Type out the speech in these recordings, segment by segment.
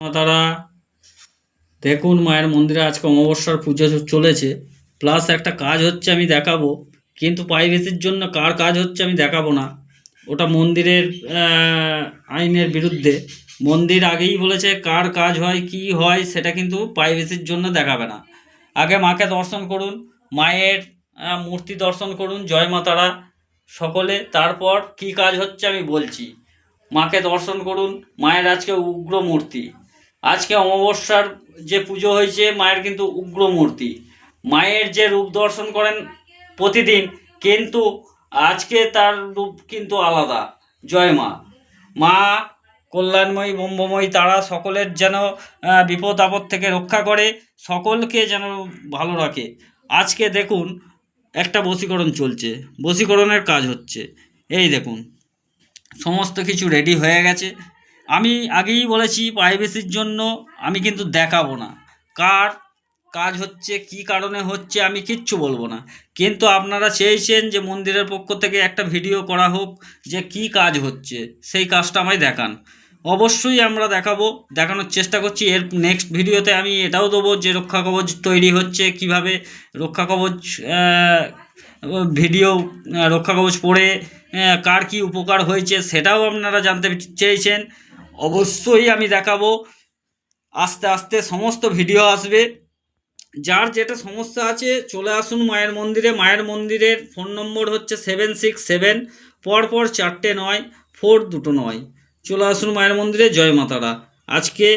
তারা দেখুন মায়ের মন্দিরে আজকে অমাবস্যার পুজো চলেছে। প্লাস একটা কাজ হচ্ছে আমি দেখাবো, কিন্তু প্রাইভেসির জন্য কার কাজ হচ্ছে আমি দেখাবো না। ওটা মন্দিরের আইনের বিরুদ্ধে। মন্দির আগেই বলেছে কার কাজ হয়, কি হয়, সেটা কিন্তু প্রাইভেসির জন্য দেখাবে না। আগে মাকে দর্শন করুন, মায়ের মূর্তি দর্শন করুন, জয় মা তারা সকলে। তারপর কি কাজ হচ্ছে আমি বলছি। মাকে দর্শন করুন, মায়ের আজকে উগ্র মূর্তি। আজকে অমাবস্যার যে পুজো হয়েছে, মায়ের কিন্তু উগ্র মূর্তি মায়ের যে রূপ দর্শন করেন প্রতিদিন, কিন্তু আজকে তার রূপ কিন্তু আলাদা। জয় মা। মা, কল্যাণময়ী, ব্রহ্মময়ী, তারা সকলের যেন বিপদ আপদ থেকে রক্ষা করে, সকলকে যেন ভালো রাখে। আজকে দেখুন, একটা বশীকরণ চলছে। বশীকরণের কাজ হচ্ছে। এই দেখুন, সমস্ত কিছু রেডি হয়ে গেছে। আমি আগেই বলেছি প্রাইভেসির জন্য আমি কিন্তু দেখাবো না। কার কাজ হচ্ছে, কি কারণে হচ্ছে, আমি কিচ্ছু বলব না। কিন্তু আপনারা চেয়েছেন যে মন্দিরের পক্ষ থেকে একটা ভিডিও করা হোক যে কি কাজ হচ্ছে, সেই কাজটা আমায় দেখান। অবশ্যই আমরা দেখাবো, দেখানোর চেষ্টা করছি। এর নেক্সট ভিডিওতে আমি এটাও দেবো যে রক্ষা কবচ তৈরি হচ্ছে, কীভাবে রক্ষা কবচ ভিডিও রক্ষা কবচ পড়ে কার কি উপকার হয়েছে, সেটাও আপনারা জানতে চেয়েছেন। অবশ্যই আমি দেখাবো। আস্তে আস্তে সমস্ত ভিডিও আসবে। যার যেটা সমস্যা আছে, চলে আসুন মায়ের মন্দিরে। মায়ের মন্দিরের ফোন নম্বর হচ্ছে সেভেন সিক্স সেভেন পরপর চারটে নয় ফোর দুটো নয়। চলে আসুন মায়ের মন্দিরে। জয় মাতারা। আজকে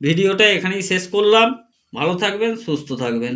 ভিডিওটা এখানেই শেষ করলাম। ভালো থাকবেন, সুস্থ থাকবেন।